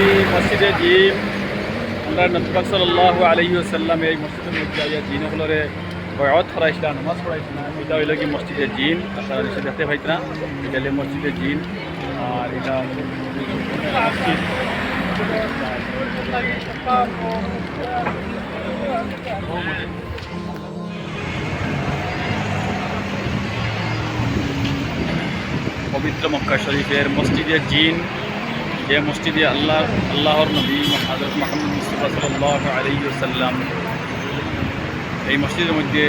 আছি মসজিদে জিম। আমরা নতুবাক সাল্লাহ আলহি আসাল্লাম এই মসজিদের মধ্যে আইয়া জিন হলরে বয়ত করাইছিলাম নামাজ পড়াইছিলাম এটা হইল কি মসজিদে জিন আপনারা নিশ্চয় দেখতে পাইতরা, এটা হলে মসজিদে জিন। আর এটা পবিত্র মক্কা শরীফের মসজিদে জিন। যে মসজিদে আল্লাহ আল্লাহর নবী হজরত মাহমুদ মুস্তফা সাল্লাহ আলাইসাল্লাম এই মসজিদের মধ্যে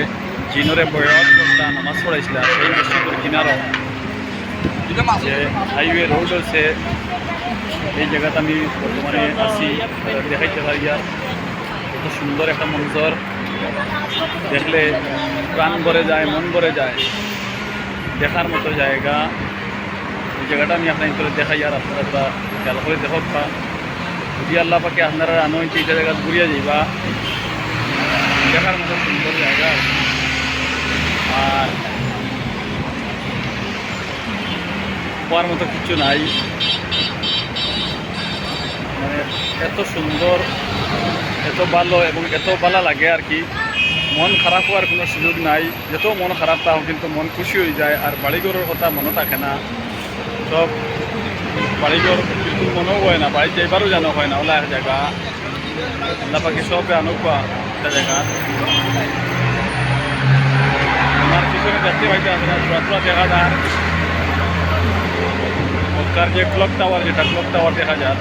জিনরে বয়স করতা নামাজ পড়াইছিল, সেই মসজিদের কিনারও যে হাইওয়ে রোড আছে এই জায়গাতে আমি বর্তমানে আছি দেখাইতে পারি আর কত সুন্দর একটা মঞ্জর। দেখলে প্রাণ ভরে যায়, মন ভরে যায়। দেখার মতো জায়গা। জায়গাটা আমি আপনার করে দেখাই, আর আপনারা পুরা খেয়াল করে দেখক বা যদি আল্লাহ পাকে আপনারা আনো হয়েছে এই জায়গা ঘুরিয়া যাইবা দেখার মতো সুন্দর জায়গা। আর হওয়ার মতো কিছু নাই। মানে এত সুন্দর, এত ভালো এবং এত ভালো লাগে আর কি। মন খারাপ হওয়ার কোনো সুযোগ নাই। যত মন খারাপ তাও কিন্তু মন খুশি হয়ে যায়, আর বাড়িঘরের কথা মনে থাকে না। সব বাড়িঘর কিন্তু মনেও হয় না বাড়ি যাইবারও জানো হয় না ওলা এক জায়গা আল্লাহ পাখি সবে আনুকা একটা জায়গা আমার পিছনে দেখতে পাইতে আছে না ছোড়া ছোড়া দেখা যায় মক্কার যে ক্লক টাওয়ার যেটা ক্লক টাওয়ার দেখা যায়।